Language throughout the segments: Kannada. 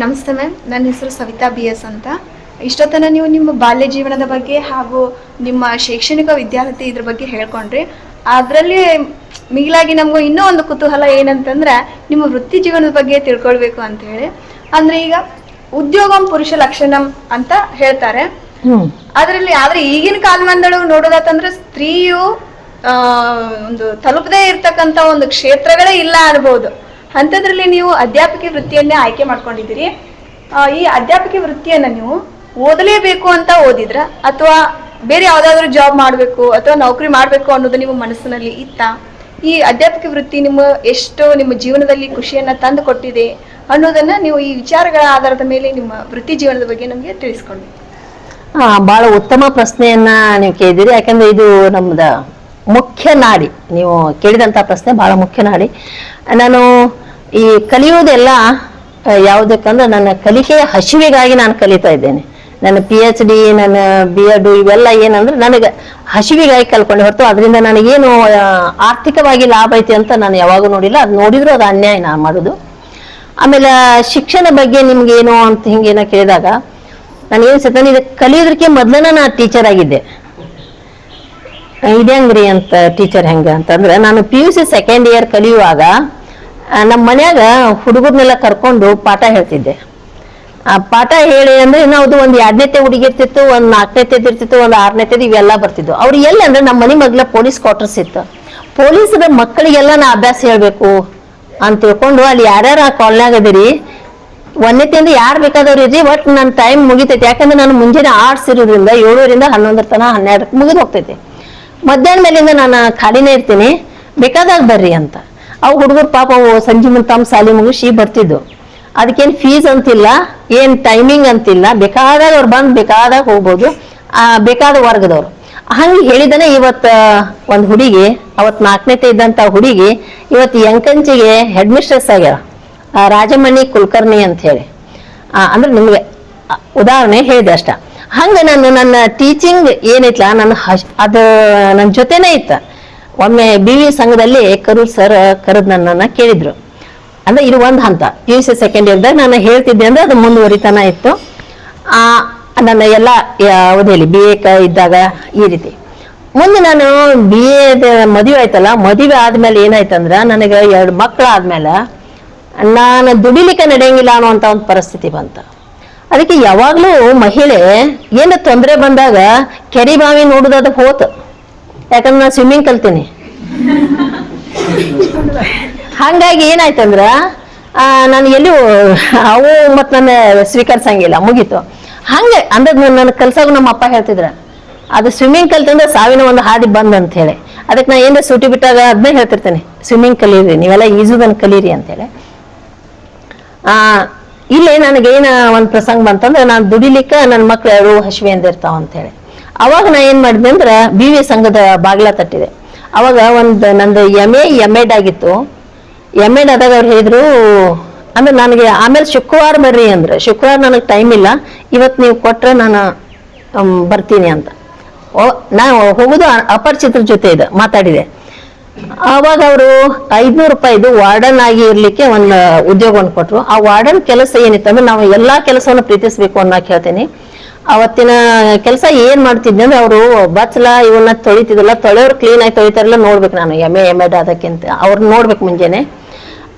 ನಮಸ್ತೆ ಮ್ಯಾಮ್ ನನ್ನ ಹೆಸರು ಸವಿತಾ ಬಿ ಎಸ್ ಅಂತ. ಇಷ್ಟೊತ್ತನ ನೀವು ನಿಮ್ಮ ಬಾಲ್ಯ ಜೀವನದ ಬಗ್ಗೆ ಹಾಗೂ ನಿಮ್ಮ ಶೈಕ್ಷಣಿಕ ವಿದ್ಯಾರ್ಥಿ ಇದ್ರ ಬಗ್ಗೆ ಹೇಳ್ಕೊಂಡ್ರಿ. ಅದರಲ್ಲಿ ಮಿಗಿಲಾಗಿ ನಮಗೂ ಇನ್ನೂ ಒಂದು ಕುತೂಹಲ ಏನಂತಂದ್ರೆ ನಿಮ್ಮ ವೃತ್ತಿ ಜೀವನದ ಬಗ್ಗೆ ತಿಳ್ಕೊಳ್ಬೇಕು ಅಂತ ಹೇಳಿ. ಅಂದ್ರೆ ಈಗ ಉದ್ಯೋಗಂ ಪುರುಷ ಲಕ್ಷಣಂ ಅಂತ ಹೇಳ್ತಾರೆ. ಅದರಲ್ಲಿ ಆದ್ರೆ ಈಗಿನ ಕಾಲಮಾನದೊಳಗೆ ನೋಡೋದಾತಂದ್ರೆ ಸ್ತ್ರೀಯು ಆ, ಒಂದು ತಲುಪದೇ ಇರ್ತಕ್ಕಂಥ ಒಂದು ಕ್ಷೇತ್ರಗಳೇ ಇಲ್ಲ ಅನ್ಬೋದು. ಅಂಥದ್ರಲ್ಲಿ ನೀವು ಅಧ್ಯಾಪಕಿ ವೃತ್ತಿಯನ್ನೇ ಆಯ್ಕೆ ಮಾಡ್ಕೊಂಡಿದ್ದೀರಿ. ಈ ಅಧ್ಯಾಪಕಿ ವೃತ್ತಿಯನ್ನ ನೀವು ಓದಲೇಬೇಕು ಅಂತ ಓದಿದ್ರ, ಅಥವಾ ಬೇರೆ ಯಾವ್ದಾದ್ರು ಜಾಬ್ ಮಾಡಬೇಕು, ಅಥವಾ ನೌಕರಿ ಮಾಡಬೇಕು ಅನ್ನೋದು ನಿಮ್ಮ ಮನಸ್ಸಿನಲ್ಲಿ ಇತ್ತ? ಈ ಅಧ್ಯಾಪಕಿ ವೃತ್ತಿ ನಿಮ್ಮ ಎಷ್ಟು ನಿಮ್ಮ ಜೀವನದಲ್ಲಿ ಖುಷಿಯನ್ನ ತಂದು ಕೊಟ್ಟಿದೆ ಅನ್ನೋದನ್ನ ನೀವು ಈ ವಿಚಾರಗಳ ಆಧಾರದ ಮೇಲೆ ನಿಮ್ಮ ವೃತ್ತಿ ಜೀವನದ ಬಗ್ಗೆ ನಮಗೆ ತಿಳಿಸ್ಕೊಂಡು. ಬಹಳ ಉತ್ತಮ ಪ್ರಶ್ನೆಯನ್ನ ನೀವು ಕೇಳಿದಿರಿ ಯಾಕಂದ್ರೆ ಇದು ನಮ್ದ ಮುಖ್ಯ ನಾಡಿ. ನೀವು ಕೇಳಿದಂತ ಪ್ರಶ್ನೆ ಬಹಳ ಮುಖ್ಯ ನಾಡಿ. ನಾನು ಈ ಕಲಿಯೋದೆಲ್ಲ ಯಾವುದಕ್ಕಂದ್ರೆ ನನ್ನ ಕಲಿಕೆಯ ಹಸಿವಿಗಾಗಿ ನಾನು ಕಲಿತಾ ಇದ್ದೇನೆ. ನನ್ನ ಪಿ ಎಚ್ ಡಿ ನನ್ನ ಬಿ ಎಡ್ ಇವೆಲ್ಲ ಏನಂದ್ರೆ ನನಗೆ ಹಸಿವಿಗಾಗಿ ಕಲ್ಕೊಂಡು ಹೊರತು ಅದರಿಂದ ನನಗೇನು ಆರ್ಥಿಕವಾಗಿ ಲಾಭ ಐತಿ ಅಂತ ನಾನು ಯಾವಾಗೂ ನೋಡಿಲ್ಲ. ಅದು ನೋಡಿದ್ರು ಅದು ಅನ್ಯಾಯ ನಾನು ಮಾಡೋದು. ಆಮೇಲೆ ಶಿಕ್ಷಣ ಬಗ್ಗೆ ನಿಮ್ಗೇನು ಅಂತ ಹಿಂಗೇನ ಕೇಳಿದಾಗ, ನಾನು ಏನು ಸತ್ತ ಇದು ಕಲಿಯೋದಕ್ಕೆ ಮೊದ್ಲನ ನಾನು ಟೀಚರ್ ಆಗಿದ್ದೆ. ಇದು ಹೆಂಗ್ರಿ ಅಂತ ಟೀಚರ್ ಹೆಂಗೆ ಅಂತಂದ್ರೆ, ನಾನು P U C second year ಕಲಿಯುವಾಗ ನಮ್ಮ ಮನ್ಯಾಗ ಹುಡುಗರ್ನೆಲ್ಲ ಕರ್ಕೊಂಡು ಪಾಠ ಹೇಳ್ತಿದ್ದೆ. ಆ, ಪಾಠ ಹೇಳಿ ಅಂದ್ರೆ ನಾವು ಒಂದು ಎರಡನೇತೆ ಹುಡುಗಿ ಇರ್ತಿತ್ತು, ಒಂದು ನಾಲ್ಕನೇತೆ ಇರ್ತಿತ್ತು, ಒಂದು ಆರನೇತೆ ಇವೆಲ್ಲ ಬರ್ತಿದ್ವು. ಅವ್ರು ಎಲ್ಲ ಅಂದ್ರೆ ನಮ್ಮ ಮನೆ ಮಗ್ಲ ಪೊಲೀಸ್ ಕ್ವಾರ್ಟರ್ಸ್ ಇತ್ತು. ಪೊಲೀಸರ ಮಕ್ಕಳಿಗೆಲ್ಲ ನಾ ಅಭ್ಯಾಸ ಹೇಳ್ಬೇಕು ಅಂತ ತಿಳ್ಕೊಂಡು ಅಲ್ಲಿ ಯಾರ್ಯಾರು ಆ ಕಾಲ್ನಾಗ ಅದಿರಿ ಒಂದನೇತಿಯಿಂದ ಯಾರು ಬೇಕಾದವ್ರು ಇರ್ರಿ, ಒಟ್ ನನ್ನ ಟೈಮ್ ಮುಗಿತೈತಿ. ಯಾಕಂದ್ರೆ ನಾನು ಮುಂಜಾನೆ ಆರ್ಟ್ಸ್ ಇರೋದ್ರಿಂದ ಏಳೂರಿಂದ ಹನ್ನೊಂದರ ತನ ಹನ್ನೆರಡಕ್ಕೆ ಮುಗಿದು ಹೋಗ್ತೈತಿ. ಮಧ್ಯಾಹ್ನ ಮೇಲಿಂದ ನಾನು ಖಾಲಿನೇ ಇರ್ತೀನಿ. ಬೇಕಾದಾಗ ಬರ್ರಿ ಅಂತ. ಅವು ಹುಡುಗರು ಪಾಪ ಸಂಜೆ ಮುಂದೆ ತಮ್ಮ ಶಾಲೆ ಮುಗಿಸಿ ಬರ್ತಿದ್ದು ಅದಕ್ಕೇನು ಫೀಸ್ ಅಂತಿಲ್ಲ, ಏನ್ ಟೈಮಿಂಗ್ ಅಂತಿಲ್ಲ, ಬೇಕಾದಾಗ ಅವ್ರು ಬಂದು ಬೇಕಾದಾಗ ಹೋಗ್ಬೋದು, ಆ, ಬೇಕಾದ ವರ್ಗದವ್ರು. ಹಂಗೆ ಹೇಳಿದನೇ ಇವತ್ತು ಒಂದು ಹುಡುಗಿ ಅವತ್ ನಾಲ್ಕನೇತೆ ಇದ್ದಂತ ಹುಡುಗಿ, ಇವತ್ತು ಎಂಕಂಚಿಗೆ ಹೆಡ್ ಮಿಸ್ಟ್ರೆಸ್ ಆಗ್ಯಾರ ರಾಜಮಣಿ ಕುಲಕರ್ಣಿ ಅಂತ ಹೇಳಿ. ಅಂದ್ರೆ ನಿಮ್ಗೆ ಉದಾಹರಣೆ ಹೇಳಿದೆ ಅಷ್ಟ. ಹಂಗ ನಾನು ನನ್ನ ಟೀಚಿಂಗ್ ಏನೈತ್ಲ, ನನ್ನ ಅದು ನನ್ನ ಜೊತೆನೇ ಇತ್ತ. ಒಮ್ಮೆ ಬಿ ವಿ ಸಂಘದಲ್ಲಿ ಕರೂರ್ ಸರ್, ಕರೆದ್ ನನ್ನನ್ನ ಕೇಳಿದ್ರು. ಅಂದ್ರೆ ಇದು ಒಂದು ಹಂತ. ಪಿ ಯು ಸಿ ಸೆಕೆಂಡ್ ಇಯರ್ದಾಗ ನಾನು ಹೇಳ್ತಿದ್ದೆ ಅಂದ್ರೆ ಅದು ಮುಂದುವರಿತನ ಇತ್ತು. ಆ, ನನ್ನ ಎಲ್ಲ ಅವಧಿಯಲ್ಲಿ ಬಿ ಎ ಇದ್ದಾಗ ಈ ರೀತಿ. ಮುಂದೆ ನಾನು ಬಿ ಎ ಮದುವೆ ಆಯ್ತಲ್ಲ, ಮದುವೆ ಆದ್ಮೇಲೆ ಏನಾಯ್ತಂದ್ರ ನನಗೆ ಎರಡು ಮಕ್ಕಳು ಆದ್ಮೇಲೆ ನಾನು ದುಡಿಲಿಕ್ಕೆ ನಡೆಯಂಗಿಲ್ಲ ಅನ್ನುವಂತ ಒಂದು ಪರಿಸ್ಥಿತಿ ಬಂತ. ಅದಕ್ಕೆ ಯಾವಾಗಲೂ ಮಹಿಳೆ ಏನು ತೊಂದರೆ ಬಂದಾಗ ಕೆರೆ ಬಾವಿ ನೋಡೋದಾದ ಹೋತು. ಯಾಕಂದ್ರೆ ನಾ ಸ್ವಿಮ್ಮಿಂಗ್ ಕಲ್ತೀನಿ. ಹಂಗಾಗಿ ಏನಾಯ್ತಂದ್ರ ನಾನು ಎಲ್ಲಿ ಅವು ಮತ್ತು ನನ್ನ ಸ್ವೀಕರಿಸಂಗಿಲ್ಲ, ಮುಗೀತು. ಹಂಗೆ, ಅಂದ್ರೆ ನನ್ನ ಕಲ್ಸಾಗ ನಮ್ಮ ಅಪ್ಪ ಹೇಳ್ತಿದ್ರ. ಅದು ಸ್ವಿಮ್ಮಿಂಗ್ ಕಲ್ತಂದ್ರೆ ಸಾವಿನ ಒಂದು ಹಾದಿ ಬಂದ್ ಅಂತ ಹೇಳಿ ಅದಕ್ಕೆ ನಾ ಏನಾರ ಸೂಟಿ ಬಿಟ್ಟಾಗ ಅದನ್ನೇ ಹೇಳ್ತಿರ್ತೇನೆ. ಸ್ವಿಮ್ಮಿಂಗ್ ಕಲೀರಿ, ನೀವೆಲ್ಲ ಈಜುದನ್ನು ಕಲೀರಿ ಅಂತೇಳಿ. ಆ, ಇಲ್ಲೇ ನನಗೆ ಏನ ಒಂದ್ ಪ್ರಸಂಗ ಬಂತಂದ್ರೆ, ನಾನು ದುಡಿಲಿಕ್ಕೆ ನನ್ನ ಮಕ್ಳು ಯಾರು ಹಸಿವೆ ಅಂತ ಹೇಳಿ ಅವಾಗ ನಾ ಏನ್ ಮಾಡಿದೆ ಅಂದ್ರೆ ಬಿ ವಿ ಸಂಘದ ಬಾಗ್ಲ ತಟ್ಟಿದೆ. ಅವಾಗ ಒಂದು ನಂದು ಎಂ ಎ, ಎಂ ಎಡ್ ಆಗಿತ್ತು. ಎಂ ಎಡ್ ಆದಾಗ ಅವ್ರು ಹೇಳಿದ್ರು, ಅಂದ್ರೆ ನನಗೆ ಆಮೇಲೆ ಶುಕ್ರವಾರ ಬರ್ರಿ ಅಂದ್ರೆ, ಶುಕ್ರವಾರ ನನಗೆ ಟೈಮ್ ಇಲ್ಲ ಇವತ್ತು ನೀವು ಕೊಟ್ರೆ ನಾನು ಬರ್ತೀನಿ ಅಂತ. ಓ, ನಾ ಹೋಗೋದು ಅಪರಿಚಿತ್ರ ಜೊತೆ ಇದೆ, ಮಾತಾಡಿದೆ. ಅವಾಗ ಅವರು ಐದ್ನೂರು ರೂಪಾಯಿದು ವಾರ್ಡನ್ ಆಗಿ ಇರ್ಲಿಕ್ಕೆ ಒಂದು ಉದ್ಯೋಗವನ್ನು ಕೊಟ್ರು. ಆ ವಾರ್ಡನ್ ಕೆಲಸ ಏನಿತ್ತು ಅಂದ್ರೆ ನಾವು ಎಲ್ಲಾ ಕೆಲಸವನ್ನು ಪ್ರೀತಿಸಬೇಕು ಅನ್ನೋಕೆ ಹೇಳ್ತೀನಿ ಅವತ್ತಿನ ಕೆಲಸ ಏನ್ ಮಾಡ್ತಿದ್ದೆ ಅಂದ್ರೆ ಅವರು ಬಚ್ಚಲ ಇವನ್ನ ತೊಳಿತಿದ್ರಲ್ಲ, ತೊಳೆಯವ್ರು ಕ್ಲೀನ್ ಆಗಿ ತೊಳಿತಾರಲ್ಲ ನೋಡ್ಬೇಕು ನಾನು ಎಂ ಎಂ ಅದಕ್ಕಿಂತ. ಅವ್ರನ್ನ ನೋಡ್ಬೇಕು ಮುಂಜಾನೆ.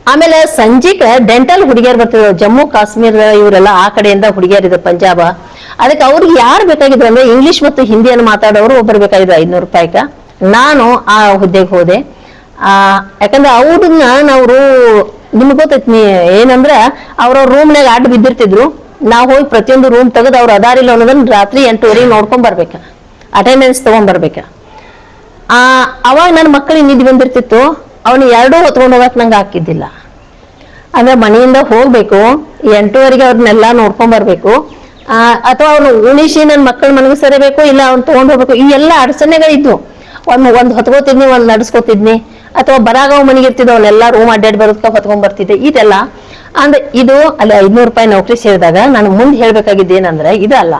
ಆಮೇಲೆ ಸಂಜೆಕ ಡೆಂಟಲ್ ಹುಡುಗಿಯರ್ ಬರ್ತಿದ್ರು, ಜಮ್ಮು, ಕಾಶ್ಮೀರ ಇವರೆಲ್ಲ ಆ ಕಡೆಯಿಂದ ಹುಡುಗಿಯರಿದ್ರು ಪಂಜಾಬ. ಅದಕ್ಕೆ ಅವ್ರಿಗೆ ಯಾರು ಬೇಕಾಗಿದ್ರು ಅಂದ್ರೆ ಇಂಗ್ಲಿಷ್ ಮತ್ತು ಹಿಂದಿಯನ್ನು ಮಾತಾಡೋರು ಒಬ್ಬರು ಬೇಕಾಗಿದ್ರು ಐದ್ನೂರು ರೂಪಾಯಿಕ ನಾನು ಆ ಹುದ್ದೆಗೆ ಹೋದೆ. ಆ, ಯಾಕಂದ್ರೆ ಅವ್ರನ್ನ ನಾವು ನಿಮ್ಗೆ ಗೊತ್ತೈತಿ ಏನಂದ್ರ ಅವ್ರವ್ರ ರೂಮ್ನಾಗ ಅಡ್ಡ ಬಿದ್ದಿರ್ತಿದ್ರು. ನಾವು ಹೋಗಿ ಪ್ರತಿಯೊಂದು ರೂಮ್ ತೆಗೆದು ಅವ್ರು ಅದಾರಿಲ್ಲ ಅನ್ನೋದನ್ನ ರಾತ್ರಿ ಎಂಟುವರೆಗೆ ನೋಡ್ಕೊಂಡ್ ಬರ್ಬೇಕ. ಅಟೆಂಡೆನ್ಸ್ ತಗೊಂಡ್ ಬರ್ಬೇಕ. ಆ, ಅವಾಗ ನನ್ನ ಮಕ್ಕಳಿಗೆ ನಿದ್ದೆ ಬಂದಿರ್ತಿತ್ತು. ಅವನು ಎರಡೂ ಹೊತ್ಕೊಂಡು ಹೋಗಕ್ ನಂಗೆ ಹಾಕಿದ್ದಿಲ್ಲ ಅಂದ್ರೆ ಮನೆಯಿಂದ ಹೋಗ್ಬೇಕು, ಎಂಟೂವರೆಗೆ ಅವ್ರನ್ನೆಲ್ಲ ನೋಡ್ಕೊಂಡ್ ಬರ್ಬೇಕು. ಅಥವಾ ಅವ್ನು ಉಣಿಸಿ ನನ್ನ ಮಕ್ಕಳ ಮನೆಗೆ ಸರಿಬೇಕು, ಇಲ್ಲ ಅವ್ನು ತಗೊಂಡ್ ಹೋಗ್ಬೇಕು. ಈ ಎಲ್ಲ ಅಡಚಣೆಗಳಿದ್ವು ಒಂದು ಒಂದು ಹೊತ್ಕೋತಿದ್ನಿ, ಒಂದು ನಡ್ಸ್ಕೊತಿದ್ನಿ. ಅಥವಾ ಬರಾಗ ಮನೆಗೆ ಇರ್ತಿದ್ದ ಅವನ್ನೆಲ್ಲ ರೂಮ್ ಅಡ್ಡಾಡಿ ಬರೋದಕ್ಕ ಹೊತ್ಕೊಂಡ್ ಬರ್ತಿದ್ದೆ. ಇದೆಲ್ಲ ಅಂದ್ರೆ ಇದು ಅಲ್ಲಿ ಐದ್ನೂರು ರೂಪಾಯಿ ನೌಕರಿ ಸೇರಿದಾಗ ನಾನು ಮುಂದೆ ಹೇಳ್ಬೇಕಾಗಿದ್ದು ಏನಂದ್ರೆ ಇದಲ್ಲ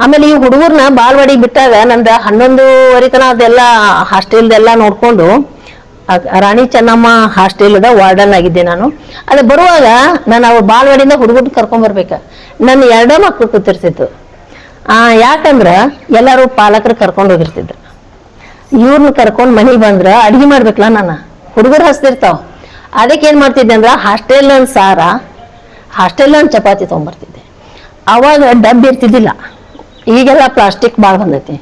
ಆಮೇಲೆ ಈ ಹುಡುಗರ್ನ ಬಾಲ್ವಾಡಿಗೆ ಬಿಟ್ಟಾಗ ನಂದ ಹನ್ನೊಂದುವರೆ ತನ ಅದೆಲ್ಲ ಹಾಸ್ಟೆಲ್ದೆಲ್ಲ ನೋಡ್ಕೊಂಡು ರಾಣಿ ಚೆನ್ನಮ್ಮ ಹಾಸ್ಟೆಲ್ದ ವಾರ್ಡನ್ ಆಗಿದ್ದೆ ನಾನು. ಅದು ಬರುವಾಗ ನಾನು ಅವ್ರ ಬಾಲ್ವಾಡಿಯಿಂದ ಹುಡುಗರ್ನ ಕರ್ಕೊಂಡ್ ಬರ್ಬೇಕ. ನನ್ನ ಎರಡೋ ಮಕ್ಕಳು ಕೂತಿರ್ತಿತ್ತು. ಆ, ಯಾಕಂದ್ರೆ ಎಲ್ಲರೂ ಪಾಲಕರು ಕರ್ಕೊಂಡು ಹೋಗಿರ್ತಿದ್ರು. ಇವ್ರನ್ನ ಕರ್ಕೊಂಡು ಮನೆಗೆ ಬಂದ್ರೆ ಅಡಿಗೆ ಮಾಡ್ಬೇಕಲ್ಲ ನಾನು. ಹುಡುಗರು ಹಸ್ತಿರ್ತಾವ ಅದಕ್ಕೆ ಏನು ಮಾಡ್ತಿದ್ದೆ ಅಂದ್ರೆ ಹಾಸ್ಟೆಲ್ ಒಂದು ಸಾರ ಹಾಸ್ಟೆಲ್ ಒಂದು ಚಪಾತಿ ತೊಗೊಂಬರ್ತಿದ್ದೆ. ಅವಾಗ ಡಬ್ಬಿ ಇರ್ತಿದ್ದಿಲ್ಲ. ಈಗೆಲ್ಲ ಪ್ಲಾಸ್ಟಿಕ್ ಭಾಳ ಬಂದೈತಿ.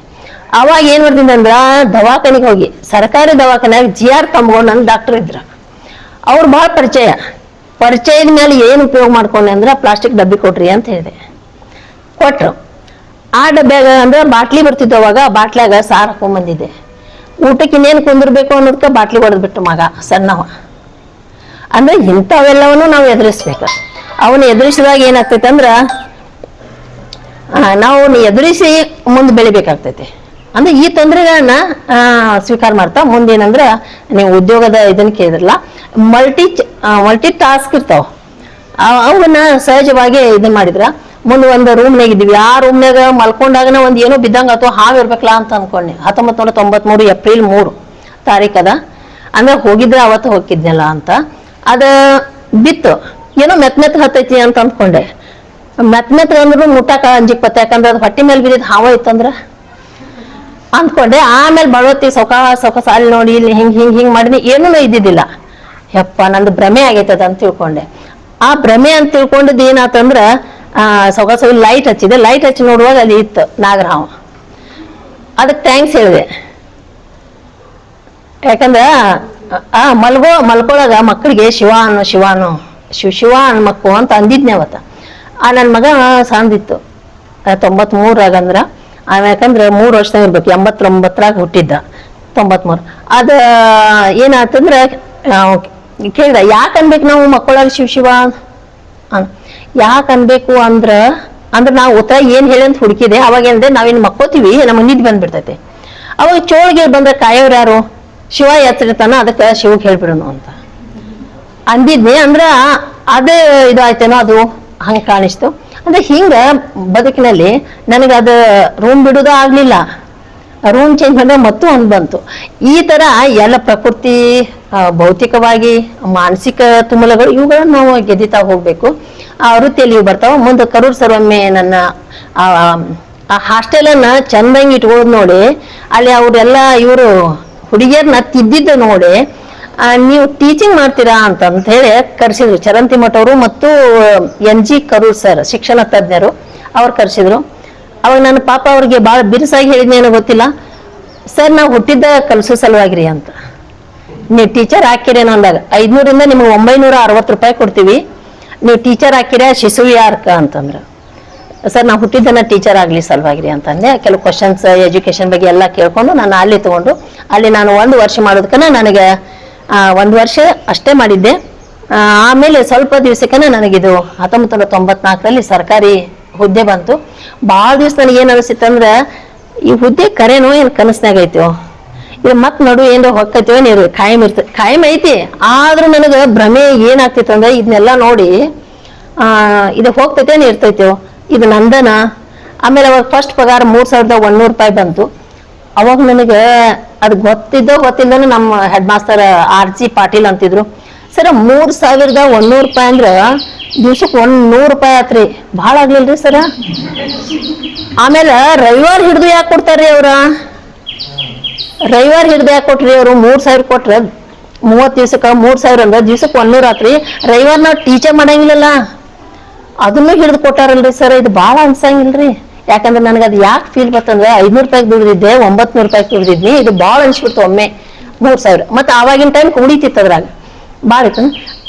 ಅವಾಗ ಏನು ಮಾಡ್ತಿದ್ದೆ ಅಂದ್ರ ದವಾಖಾನಿಗೆ ಹೋಗಿ, ಸರ್ಕಾರಿ ದವಾಖಾನ್ಯಾಗ ಜಿ ಆರ್ ತಂಬ್ಕೊಂಡು ನನ್ನ ಡಾಕ್ಟರ್ ಇದ್ರ. ಅವ್ರು ಭಾಳ ಪರಿಚಯ. ಪರಿಚಯದ ಮೇಲೆ ಏನು ಉಪಯೋಗ ಮಾಡ್ಕೊಂಡೆ ಅಂದ್ರೆ ಪ್ಲಾಸ್ಟಿಕ್ ಡಬ್ಬಿ ಕೊಟ್ರಿ ಅಂತ ಹೇಳಿದೆ. ಕೊಟ್ರು. ಆ ಡಬ್ಬ್ಯಾಗ ಅಂದ್ರೆ ಬಾಟ್ಲಿ ಬರ್ತಿದ್ದು ಅವಾಗ ಬಾಟ್ಲಾಗ ಸಾರು ಹಾಕೊಂಡ್ ಬಂದಿದ್ದೆ. ಊಟಕ್ಕೆ ಇನ್ನೇನು ಕುಂದಿರ್ಬೇಕು ಅನ್ನೋದಕ್ಕೆ ಬಾಟ್ಲಿ ಹೊಡೆದ್ಬಿಟ್ಟು ಮಗ, ಸಣ್ಣವ. ಅಂದ್ರೆ ಇಂಥವೆಲ್ಲವನ್ನು ನಾವು ಎದುರಿಸ್ಬೇಕು. ಅವನು ಎದುರಿಸಿದಾಗ ಏನಾಗ್ತೈತೆ ಅಂದ್ರ ನಾವು ಎದುರಿಸಿ ಮುಂದೆ ಬೆಳಿಬೇಕಾಗ್ತೈತಿ. ಅಂದ್ರೆ ಈ ತೊಂದರೆಗಳನ್ನ ಸ್ವೀಕಾರ ಮಾಡ್ತಾ ಮುಂದೇನಂದ್ರ, ನೀವು ಉದ್ಯೋಗದ ಇದನ್ನ ಕೇಳಿದ್ರಲ್ಲ ಮಲ್ಟಿ ಮಲ್ಟಿ ಟಾಸ್ಕ್ ಇರ್ತಾವ. ಅವನ್ನ ಸಹಜವಾಗಿ ಇದನ್ನ ಮಾಡಿದ್ರ, ಮುಂದೆ ಒಂದು ರೂಮ್ನಾಗ ಇದ್ದೀವಿ. ಆ ರೂಮ್ನಾಗ ಮಲ್ಕೊಂಡಾಗನ ಒಂದು ಏನೋ ಬಿದ್ದಂಗ ಅಥವಾ ಹಾವು ಇರ್ಬೇಕಲ್ಲ ಅಂತ ಅನ್ಕೊಂಡೆ. ಹತ್ತೊಂಬತ್ ನೂರ ತೊಂಬತ್ಮೂರು ಏಪ್ರಿಲ್ ಮೂರು ತಾರೀಕದ ಅಂದ್ರೆ ಹೋಗಿದ್ರೆ ಅವತ್ತು ಹೋಗಿದ್ನಲ್ಲ ಅಂತ. ಅದ ಬಿತ್ತು. ಏನೋ ಮೆತ್ ಮೆತ್ ಹತ್ತೈತಿ ಅಂತ ಅಂದ್ಕೊಂಡೆ. ಮೆತ್ ಮೆತ್ ಅಂದ್ರೂ ಮುಟ್ಟಾಕ ಅಂಜಿಕ್ಪತ್ತೆ ಯಾಕಂದ್ರೆ ಅದು ಹೊಟ್ಟಿ ಮೇಲೆ ಬಿದ್ದಿದ್ ಹಾವ ಇತ್ತಂದ್ರ? ಅಂದ್ಕೊಂಡೆ, ಆಮೇಲೆ ಬಳವತ್ತಿ ಸೊಕ ಸೊಕ ಸಾಲಿ ನೋಡಿ, ಇಲ್ಲಿ ಹಿಂಗ್ ಹಿಂಗ್ ಹಿಂಗ್ ಮಾಡಿದ್ನಿ, ಏನೂ ಇದ್ದಿದ್ದಿಲ್ಲ. ಯಪ್ಪ, ನಂದು ಭ್ರಮೆ ಆಗೈತದ ಅಂತ ತಿಳ್ಕೊಂಡೆ. ಆ ಭ್ರಮೆ ಅಂತ ತಿಳ್ಕೊಂಡಿದ್ದು ಏನಾತಂದ್ರ, ಆ ಸೊಗಸು ಲೈಟ್ ಹಚ್ಚಿದೆ. ಲೈಟ್ ಹಚ್ಚಿ ನೋಡುವಾಗ ಅಲ್ಲಿ ಇತ್ತು ನಾಗರಹಾವ. ಅದಕ್ಕೆ ಥ್ಯಾಂಕ್ಸ್ ಹೇಳಿದೆ. ಯಾಕಂದ್ರ ಆ, ಮಲ್ಗೋ, ಮಲ್ಕೊಳಗ ಮಕ್ಕಳಿಗೆ ಶಿವ ಅನ್ನೋ ಶಿವ ಶಿವ ಶಿವ ಅನ್ಮಕ್ಕು ಅಂತ ಅಂದಿದ್ನೆ ಅವತ್ತ. ಆ ನನ್ನ ಮಗ ಸಾಂದಿತ್ತು. ತೊಂಬತ್ಮೂರಾಗ ಅಂದ್ರ ಅವ ಯಾಕಂದ್ರೆ ಮೂರು ವರ್ಷದಾಗ ಇರ್ಬೇಕು, ಎಂಬತ್ತೊಂಬತ್ತರಾಗ ಹುಟ್ಟಿದ್ದ. ತೊಂಬತ್ಮೂರು. ಅದ, ಏನಾತಂದ್ರ ಕೇಳಿದ, ಯಾಕೆ ಅನ್ಬೇಕು ನಾವು ಮಕ್ಕಳಾಗ ಶಿವ ಶಿವ ಯಾಕೆ ಅನ್ಬೇಕು ಅಂದ್ರ, ಅಂದ್ರೆ ನಾವು ಉತ್ತರ ಏನ್ ಹೇಳಿ ಅಂತ ಹುಡುಕಿದೆ, ಅವಾಗ ಏನಂದ್ರೆ ನಾವೇನ್ ಮಕ್ಕೋತೀವಿ, ನಮಗೆ ನಿದ್ದೆ ಬಂದ್ಬಿಡ್ತೈತೆ. ಅವಾಗ ಚೋಳಿಗೆ ಬಂದ್ರೆ ಕಾಯೋರು ಯಾರು? ಶಿವ ಎತ್ತಿರ್ತಾನ ಅದಕ್ಕೆ ಶಿವಗೆ ಹೇಳ್ಬಿಡೋನು ಅಂತ. ಅಂದಿದ್ನಿ ಅಂದ್ರ ಅದೇ ಇದಾಯ್ತೇನೋ ಅದು, ಹಂಗ ಕಾಣಿಸ್ತು. ಅಂದ್ರೆ ಹಿಂಗ ಬದುಕಿನಲ್ಲಿ ನನಗೆ ಅದು ರೂಮ್ ಬಿಡುದ ಆಗ್ಲಿಲ್ಲ. ರೂಮ್ ಚೇಂಜ್ ಮಾಡಿದ್ರೆ ಮತ್ತೂ ಒಂದು ಬಂತು. ಈ ತರ ಎಲ್ಲ ಪ್ರಕೃತಿ ಭೌತಿಕವಾಗಿ, ಮಾನಸಿಕ ತುಮಲಗಳು ಇವುಗಳನ್ನ ನಾವು ಗೆದ್ದಿತಾ ಹೋಗ್ಬೇಕು. ಆ ವೃತ್ತಿಯಲ್ಲಿ ಇವು ಬರ್ತಾವ. ಮುಂದೆ ಕರೂರ್ ಸರ್ ಒಮ್ಮೆ ನನ್ನ, ಆ ಹಾಸ್ಟೆಲ್ ಹಾಸ್ಟೆಲನ್ನ ಚಂದಂಗಿ ಇಟ್ಕೊಳ್ಳೋದು ನೋಡಿ, ಅಲ್ಲಿ ಅವರೆಲ್ಲ ಇವರು ಹುಡುಗಿಯರ್ನ ತಿದ್ದಿದ್ದು ನೋಡಿ ನೀವು ಟೀಚಿಂಗ್ ಮಾಡ್ತೀರಾ ಅಂತ ಹೇಳಿ ಕರೆಸಿದ್ರು. ಚರಂತಿ ಮಠ ಅವರು ಮತ್ತು ಎನ್ ಜಿ ಕರೂರ್ ಸರ್ ಶಿಕ್ಷಣ ತಜ್ಞರು ಅವ್ರು ಕರೆಸಿದ್ರು. ಅವಾಗ ನನ್ನ ಪಾಪ ಅವ್ರಿಗೆ ಭಾಳ ಬಿರುಸಾಗಿ ಹೇಳಿದ್ನೇನೋ ಗೊತ್ತಿಲ್ಲ. ಸರ್ ನಾವು ಹುಟ್ಟಿದ್ದ ಕಲಸು ಸಲುವಾಗಿರಿ ಅಂತ. ನೀವು ಟೀಚರ್ ಹಾಕಿರೇನೋ ಅಂದಾಗ ಐದ್ನೂರಿಂದ ನಿಮ್ಗೆ ಒಂಬೈನೂರ ಅರವತ್ತು ರೂಪಾಯಿ ಕೊಡ್ತೀವಿ. ನೀವು ಟೀಚರ್ ಹಾಕಿರ ಶಿಶು ಯಾರ್ಕ? ಅಂತಂದ್ರು. ಸರ್ ನಾವು ಹುಟ್ಟಿದ್ದನ್ನ ಟೀಚರ್ ಆಗಲಿ ಸಲುವಾಗಿರಿ ಅಂತಂದೆ. ಕೆಲವು ಕ್ವಶನ್ಸ್ ಎಜುಕೇಶನ್ ಬಗ್ಗೆ ಎಲ್ಲ ಕೇಳ್ಕೊಂಡು ನಾನು ಅಲ್ಲಿ ತೊಗೊಂಡು, ಅಲ್ಲಿ ನಾನು ಒಂದು ವರ್ಷ ಮಾಡೋದಕ್ಕನ ನನಗೆ ಒಂದು ವರ್ಷ ಅಷ್ಟೇ ಮಾಡಿದ್ದೆ. ಆಮೇಲೆ ಸ್ವಲ್ಪ ದಿವಸಕ್ಕೆ ನನಗಿದು ಹತ್ತೊಂಬತ್ತು ನೂರ ತೊಂಬತ್ನಾಲ್ಕರಲ್ಲಿ ಸರ್ಕಾರಿ ಹುದ್ದೆ ಬಂತು. ಭಾಳ ದಿವಸ ನನಗೆ ಏನು ಅನಿಸಿತ್ತಂದ್ರೆ ಈ ಹುದ್ದೆ ಕರೆನೋ ಏನು ಕನಸ್ನಾಗ ಐತೋ. ಇದು ಮತ್ತೆ ನಡು ಏನೋ ಹೊಕ್ಕೈತೋ ನೀರು ಖಾಯಂ ಇರ್ತ, ಖಾಯಂ ಐತಿ. ಆದ್ರೂ ನನಗೆ ಭ್ರಮೆ ಏನಾಗ್ತಿತ್ತು ಅಂದ್ರೆ, ಇದನ್ನೆಲ್ಲ ನೋಡಿ ಇದು ಹೋಗ್ತೈತೇನು ಇರ್ತೈತೋ. ಇದು ನಂದನ. ಆಮೇಲೆ ಅವಾಗ ಫಸ್ಟ್ ಪಗಾರ ಮೂರ್ ಸಾವಿರದ ಒಂದೂರು ರೂಪಾಯಿ ಬಂತು. ಅವಾಗ ನನಗೆ ಅದು ಗೊತ್ತಿದ್ದೋ ಗೊತ್ತಿಲ್ಲದೋ ನಮ್ಮ head master R G Patil ಅಂತಿದ್ರು. ಸರ್, ಮೂರ್ ಸಾವಿರದ ಒಂದೂರು ರೂಪಾಯಿ ಅಂದ್ರೆ ದಿವ್ಸಕ್ಕೆ ಒಂದ್ ನೂರು ರೂಪಾಯಿ ಆತ್ರಿ. ಭಾಳ ಆಗ್ಲಿಲ್ರಿ ಸರ? ಆಮೇಲೆ ರವಿವಾರ ಹಿಡಿದು ಯಾಕೆ ಕೊಡ್ತಾರ್ರಿ ಅವ್ರ? ರವಿವಾರ ಹಿಡ್ದು ಯಾಕೆ ಕೊಟ್ರಿ ಅವರು? ಮೂರ್ ಸಾವಿರ ಕೊಟ್ರ ಮೂವತ್ತು ದಿವ್ಸಕ್ಕೆ ಮೂರ್ ಸಾವಿರ ಅಂದ್ರೆ ದಿವ್ಸಕ್ಕೆ ಒಂದೂರ ಆತ್ರಿ. ರವಿವಾರ ನಾವು ಟೀಚರ್ ಮಾಡಂಗಿಲ್ಲಲ್ಲ. ಅದನ್ನು ಹಿಡಿದು ಕೊಟ್ಟಾರಲ್ರಿ ಸರ್ ಇದು ಭಾಳ ಅನ್ಸಂಗಿಲ್ರಿ. ಯಾಕಂದ್ರೆ ನನಗೆ ಅದು ಯಾಕೆ ಫೀಲ್ ಬರ್ತಂದ್ರೆ ಐದ್ನೂರು ರೂಪಾಯಿ ದುಡ್ದಿದ್ದೆ ಒಂಬತ್ತು ನೂರು ರೂಪಾಯಿ ದುಡ್ದಿದ್ನಿ ಇದು ಭಾಳ ಅನ್ಸ್ಬಿಡ್ತು ಒಮ್ಮೆ. ಮೂರ್ ಸಾವಿರ. ಮತ್ತೆ ಆವಾಗಿನ ಟೈಮ್ ಉಳಿತಿತ್ತು ಅದ್ರಾಗ. ಭಾಳ ಇತ್ತು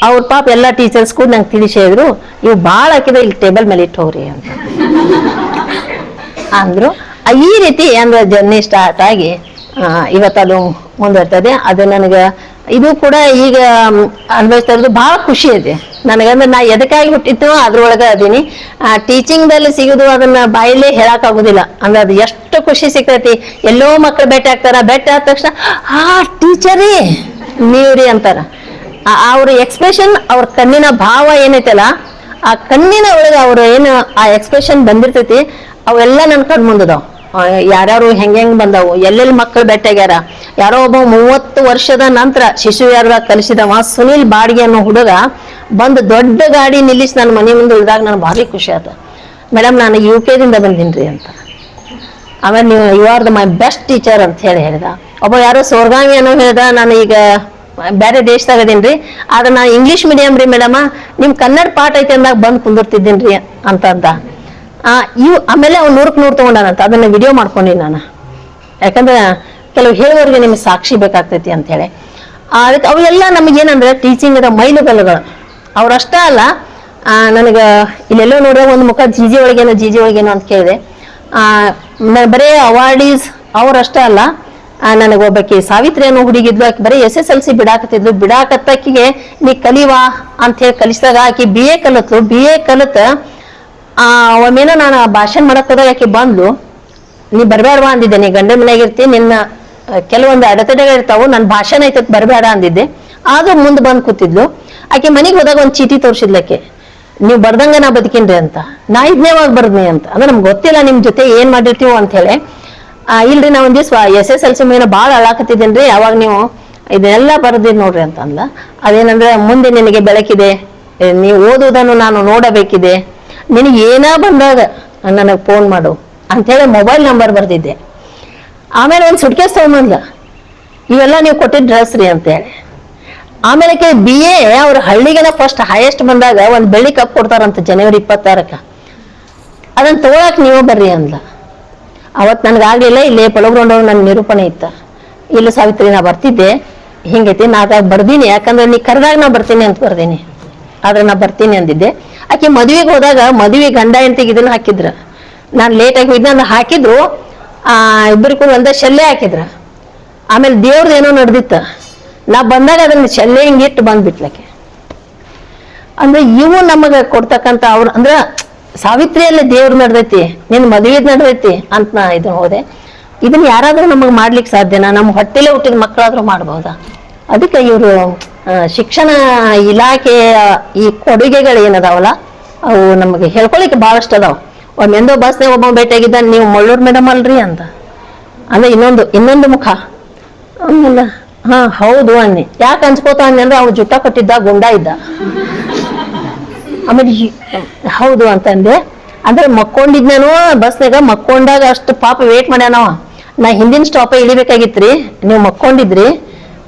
ಅವ್ರ ಪಾಪ ಎಲ್ಲ ಟೀಚರ್ಸ್ ಕೂಡ ನಂಗೆ ತಿಳಿಸಿ ಹೇಳಿದ್ರು ಇವು ಭಾಳ ಹಾಕಿದ್ರೆ ಇಲ್ಲಿ ಟೇಬಲ್ ಮೇಲೆ ಇಟ್ಟು ಹೋಗ್ರಿ ಅಂತ. ಅಂದ್ರು, ಈ ರೀತಿ ಅಂದ್ರೆ ಜರ್ನಿ ಸ್ಟಾರ್ಟ್ ಆಗಿ ಇವತ್ತದು ಮುಂದುವರ್ತದೆ. ಅದು ನನಗೆ ಇದು ಕೂಡ ಈಗ ಅನ್ಭವಿಸ್ತಾ ಇರೋದು ಬಹಳ ಖುಷಿ ಇದೆ. ನನಗಂದ್ರೆ ನಾ ಎದಕ್ಕಾಗಿ ಹುಟ್ಟಿತ್ತು ಅದ್ರೊಳಗೆ ಅದೀನಿ. ಟೀಚಿಂಗ್ ಟೀಚಿಂಗ್ದಲ್ಲಿ ಸಿಗುದು ಅದನ್ನ ಬಾಯಲ್ಲಿ ಹೇಳಕ್ಕಾಗೋದಿಲ್ಲ. ಅಂದ್ರೆ ಅದು ಎಷ್ಟು ಖುಷಿ ಸಿಗ್ತೈತಿ. ಎಲ್ಲೋ ಮಕ್ಳು ಭೇಟಿ ಆಗ್ತಾರ, ಭೇಟಿ ಆದ ತಕ್ಷಣ, ಆ, ಟೀಚರೇ, ನೀವ್ರಿ ಅಂತಾರ. ಆ- ಅವ್ರ ಎಕ್ಸ್ಪ್ರೆಷನ್ ಅವ್ರ ಕಣ್ಣಿನ ಭಾವ ಏನೈತಲ್ಲ, ಆ ಕಣ್ಣಿನ ಒಳಗೆ ಅವ್ರ ಏನು, ಆ ಎಕ್ಸ್ಪ್ರೆಷನ್ ಬಂದಿರ್ತೈತಿ, ಅವೆಲ್ಲ ನನ್ನ ಕಣ್ ಮುಂದದಾವ್ ಯಾರ್ಯಾರು ಹೆಂಗ್ ಹೆಂಗ್ ಬಂದವು, ಎಲ್ಲೆಲ್ಲಿ ಮಕ್ಕಳು ಭೇಟಿಯಾಗ್ಯಾರ ಯಾರೋ ಒಬ್ಬ ಮೂವತ್ತು ವರ್ಷದ ನಂತರ ಶಿಶು ಯಾರ ಕಲಿಸಿದವ, ಸುನಿಲ್ ಬಾಡಿಗೆ ಅನ್ನೋ ಹುಡುಗ ಬಂದು ದೊಡ್ಡ ಗಾಡಿ ನಿಲ್ಲಿಸಿ ನನ್ನ ಮನೆ ಮುಂದೆ ಉಳಿದಾಗ ನಾನು ಭಾರಿ ಖುಷಿ ಆತ. ಮೇಡಮ್, ನಾನು ಯು ದಿಂದ ಬಂದೀನಿ ಅಂತ. ಆಮೇಲೆ ನೀವು, you are the my best teacher ಅಂತ ಹೇಳಿ ಹೇಳಿದ. ಒಬ್ಬ ಯಾರೋ ಸೋರ್ಗಾಮಿ ಅನ್ನೋ ಹೇಳ್ದ, ನಾನು ಈಗ ಬೇರೆ ದೇಶದಾಗ ಅದೀನಿ ಆದ್ರೆ ನಾನು ಇಂಗ್ಲೀಷ್ ಮೀಡಿಯಂ ರೀ ಮೇಡಮ, ನಿಮ್ ಕನ್ನಡ ಪಾಠ ಐತೆ ಅಂದಾಗ ಬಂದು ಕುಂದಿರ್ತಿದ್ದೀನಿ ರೀ ಅಂತ ಆ, ಇವ್ ಆಮೇಲೆ ಅವ್ನು ನೂರಕ್ಕೆ ನೂರು ತಗೊಂಡಾನಂತ. ಅದನ್ನ ವಿಡಿಯೋ ಮಾಡ್ಕೊಂಡಿ ನಾನು. ಯಾಕಂದ್ರೆ ಕೆಲವು ಹೇಳುವವರಿಗೆ ನಿಮ್ಗೆ ಸಾಕ್ಷಿ ಬೇಕಾಗ್ತೈತಿ ಅಂತ ಹೇಳಿ. ಅದಕ್ಕೆ ಅವೆಲ್ಲ ನಮಗೇನಂದ್ರೆ ಟೀಚಿಂಗ್ ಮೈಲುಗಲ್ಲುಗಳು. ಅವ್ರಷ್ಟೇ ಅಲ್ಲ ನನಗೆ ಇಲ್ಲೆಲ್ಲೋ ನೋಡಿದಾಗ ಒಂದು ಮುಖ ಜೀಜಿ ಒಳಗೇನೋ ಜೀಜಿ ಒಳಗೇನೋ ಅಂತ ಕೇಳಿದೆ. ಬರೇ ಅವಾರ್ಡೀಸ್ ಅವ್ರಷ್ಟೇ ಅಲ್ಲ. ಆ, ನನಗೆ ಒಬ್ಬಕ್ಕೆ ಸಾವಿತ್ರಿ ಅನ್ನೋ ಹುಡುಗಿದ್ಲು ಆಕೆ ಬರೀ ಎಸ್ ಎಸ್ ಎಲ್ ಸಿ ಬಿಡಾಕತ್ತಿದ್ಲು. ಬಿಡಾಕತ್ತಾಕಿಗೆ ನೀ ಕಲಿವಾ ಅಂತ ಹೇಳಿ ಕಲಿಸಿದಾಗ ಆಕಿ ಬಿ ಎ ಕಲತ್ಲು. ಬಿ ಎ ಕಲತ ಆ ಒಮ್ಮೆನೋ ನಾನು ಭಾಷಣ ಮಾಡಕ್ ಹೋದಾಗ ಯಾಕೆ ಬಂದ್ಲು? ನೀ ಬರ್ಬೇಡವಾ ಅಂದಿದ್ದೆ ನೀ ಗಂಡ ಮನೆಯಾಗಿರ್ತಿ ನಿನ್ನ ಆ, ಕೆಲವೊಂದು ಅಡೆತಡೆಗಳು ಇರ್ತಾವು ನನ್ನ ಭಾಷಣ ಐತತ್ ಬರಬೇಡ ಅಂದಿದ್ದೆ. ಆದ್ರೂ ಮುಂದೆ ಬಂದು ಕೂತಿದ್ಲು. ಆಕೆ ಮನೆಗೆ ಹೋದಾಗ ಒಂದು ಚೀಟಿ ತೋರಿಸಿದ್ಲಕ್ಕೆ ನೀವು ಬರ್ದಂಗ ನಾ ಬದುಕಿನ್ರಿ ಅಂತ. ನಾ ಇದ್ನೇವಾಗ ಬರ್ದ್ನಿ ಅಂತ. ಅಂದ್ರೆ ನಮ್ಗೆ ಗೊತ್ತಿಲ್ಲ ನಿಮ್ ಜೊತೆ ಏನ್ ಮಾಡಿರ್ತೀವೋ ಅಂತ ಹೇಳಿ. ಆ, ಇಲ್ರಿ ನಾ ಒಂದ್ ದಿವ್ಸ ಎಸ್ ಎಸ್ ಎಲ್ ಸಿ ಮೇಲೆ ಭಾಳ ಅಳಾಕತ್ತಿದ್ದೇನ್ರಿ ಯಾವಾಗ ನೀವು ಇದನ್ನೆಲ್ಲ ಬರ್ದಿದ್ ನೋಡ್ರಿ ಅಂತ ಅಂದ್ಲ ಅದೇನಂದ್ರೆ ಮುಂದೆ ನಿನಗೆ ಬೆಳಕಿದೆ ನೀವು ಓದುವುದನ್ನು ನಾನು ನೋಡಬೇಕಿದೆ. ನಿನಗೆ ಏನ ಬಂದಾಗ ನನಗೆ ಫೋನ್ ಮಾಡು ಅಂಥೇಳಿ ಮೊಬೈಲ್ ನಂಬರ್ ಬರೆದಿದ್ದೆ. ಆಮೇಲೆ ಒಂದು ಸುಟ್ಕೇಸ್ ತೊಗೊಂಬಂದ್ಲ ಇವೆಲ್ಲ ನೀವು ಕೊಟ್ಟಿದ್ದ ಡ್ರೆಸ್ ರೀ ಅಂತೇಳಿ. ಆಮೇಲೆ ಬಿ ಎ ಅವ್ರ ಹಳ್ಳಿಗೆನ ಫಸ್ಟ್ ಹೈಯೆಸ್ಟ್ ಬಂದಾಗ ಒಂದು ಬೆಳ್ಳಿ ಕಪ್ ಕೊಡ್ತಾರಂತ ಜನವರಿ ಇಪ್ಪತ್ತಾರಕ್ಕೆ. ಅದನ್ನು ತಗೊಳಕ್ ನೀವು ಬರ್ರಿ ಅಂದ್ಲ. ಅವತ್ತು ನನಗಾಗಲಿಲ್ಲ ಇಲ್ಲೇ ಪೊಲಗ್ರೌಂಡ್ ನನ್ನ ನಿರೂಪಣೆ ಇತ್ತ. ಇಲ್ಲಿ ಸಾವಿತ್ರಿ ನಾ ಬರ್ತಿದ್ದೆ, ಹಿಂಗೈತಿ ನಾ ಬರ್ದೀನಿ, ಯಾಕಂದ್ರೆ ನೀ ಕರೆದಾಗ ನಾ ಬರ್ತೀನಿ ಅಂತ ಬರ್ದೀನಿ. ಆದ್ರೆ ನಾ ಬರ್ತೀನಿ ಅಂದಿದ್ದೆ. ಆಕೆ ಮದುವೆಗೆ ಹೋದಾಗ ಮದುವೆ ಗಂಡ ಹೆಂಡತಿಗೆ ಇದನ್ನ ಹಾಕಿದ್ರ. ನಾನು ಲೇಟಾಗಿ ಅಂದ್ರೆ ಹಾಕಿದ್ರು, ಆ ಇಬ್ಬರಿಗೂ ಒಂದೇ ಶಲ್ಲೆ ಹಾಕಿದ್ರ. ಆಮೇಲೆ ದೇವ್ರದ್ದು ಏನೋ ನಡೆದಿತ್ತ. ನಾ ಬಂದಾಗ ಅದನ್ನ ಶಲ್ಲೆ ಹಿಂಗಿಟ್ಟು ಬಂದ್ಬಿಟ್ಲಕ್ಕೆ ಅಂದ್ರೆ ಇವು ನಮಗ ಕೊಡ್ತಕ್ಕಂತ ಅವ್ರ, ಅಂದ್ರ ಸಾವಿತ್ರಿಯಲ್ಲೇ ದೇವ್ರು ನಡ್ದೈತಿ, ನಿನ್ ಮದುವೆದ್ ನಡ್ದೈತಿ ಅಂತ ನಾ ಇದು ಹೋದೆ. ಇದನ್ನ ಯಾರಾದ್ರೂ ನಮಗ್ ಮಾಡ್ಲಿಕ್ಕೆ ಸಾಧ್ಯನಾ? ನಮ್ಮ ಹೊಟ್ಟೆಲೆ ಹುಟ್ಟಿದ ಮಕ್ಕಳಾದ್ರೂ ಮಾಡ್ಬೋದಾ? ಅದಕ್ಕೆ ಇವರು ಶಿಕ್ಷಣ ಇಲಾಖೆಯ ಈ ಕೊಡುಗೆಗಳು ಏನದಾವಲ್ಲ ಅವು ನಮಗೆ ಹೇಳ್ಕೊಳಿಕ್ಕೆ ಬಹಳಷ್ಟು ಅದಾವ. ಒಮ್ಮೆಂದೋ ಬಸ್ನಾಗ ಒಬ್ಬ ಭೇಟಿಯಾಗಿದ್ದ ನೀವು ಮಳ್ಳೂರು ಮೇಡಮ್ ಅಲ್ರಿ ಅಂತ. ಅಂದ್ರೆ ಇನ್ನೊಂದು ಇನ್ನೊಂದು ಮುಖ. ಆಮೇಲೆ, ಹಾ, ಹೌದು ಅನ್ನಿ. ಯಾಕೆ ಅನ್ಸ್ಕೋತ ಅನ್ನಿ ಅಂದ್ರೆ ಅವ್ನು ಜುಟ್ಟ ಕೊಟ್ಟಿದ್ದ, ಗುಂಡ ಇದ್ದ. ಆಮೇಲೆ ಹೌದು ಅಂತಂದೆ. ಅಂದ್ರೆ ಮಕ್ಕೊಂಡಿದ್ನೇನು ಬಸ್ನಾಗ ಮಕ್ಕೊಂಡಾಗ ಅಷ್ಟು ಪಾಪ ವೇಟ್ ಮಾಡ್ಯಾನವ. ನಾ ಹಿಂದಿನ ಸ್ಟಾಪ ಇಳಿಬೇಕಾಗಿತ್ರಿ. ನೀವು ಮಕ್ಕೊಂಡಿದ್ರಿ.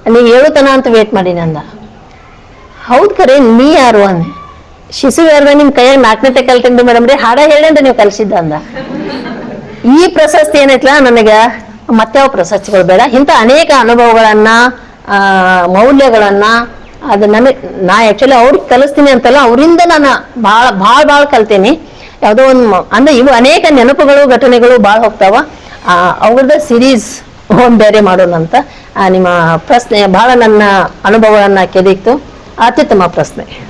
ನೀವು ಹೇಳುತನ ಅಂತ ವೇಟ್ ಮಾಡೀನಿ ಅಂದ ಹೌದು ಕರೆ ನೀ ಯಾರು ಅಂದೆ ಶಿಶು ಯಾರು ನಿಮ್ ಕೈಯಾಗ ನಾಲ್ಕನೇ ಕಲ್ತಿಂದು ಮೇಡಮ್ ರೀ ಹಾಡ ಹೇಳಂದ್ರೆ ನೀವು ಕಲಿಸಿದ್ದ ಅಂದ. ಈ ಪ್ರಶಸ್ತಿ ಏನೈತ್ಲ ನನಗ? ಮತ್ತೆ ಪ್ರಶಸ್ತಿಗಳು ಬೇಡ. ಇಂಥ ಅನೇಕ ಅನುಭವಗಳನ್ನ ಮೌಲ್ಯಗಳನ್ನ ಅದು ನನಗೆ ನಾ ಆಕ್ಚುಲಿ ಅವ್ರಿಗೆ ಕಲಿಸ್ತೀನಿ ಅಂತಲ್ಲ ಅವರಿಂದ ನಾನು ಭಾಳ ಭಾಳ ಭಾಳ ಕಲ್ತೀನಿ. ಯಾವುದೋ ಒಂದು ಅಂದ್ರೆ ಇವು ಅನೇಕ ನೆನಪುಗಳು ಘಟನೆಗಳು ಭಾಳ ಹೋಗ್ತಾವ. ಆ, ಅವ್ರದ್ದ ಸಿರೀಸ್ ಒಂದ್ ಬೇರೆ ಮಾಡೋಣ ಅಂತ. ನಿಮ್ಮ ಪ್ರಶ್ನೆ ಬಹಳ ನನ್ನ ಅನುಭವಗಳನ್ನ ಕೆದಿತ್ತು ಅತ್ಯುತ್ತಮ ಪ್ರಶ್ನೆ.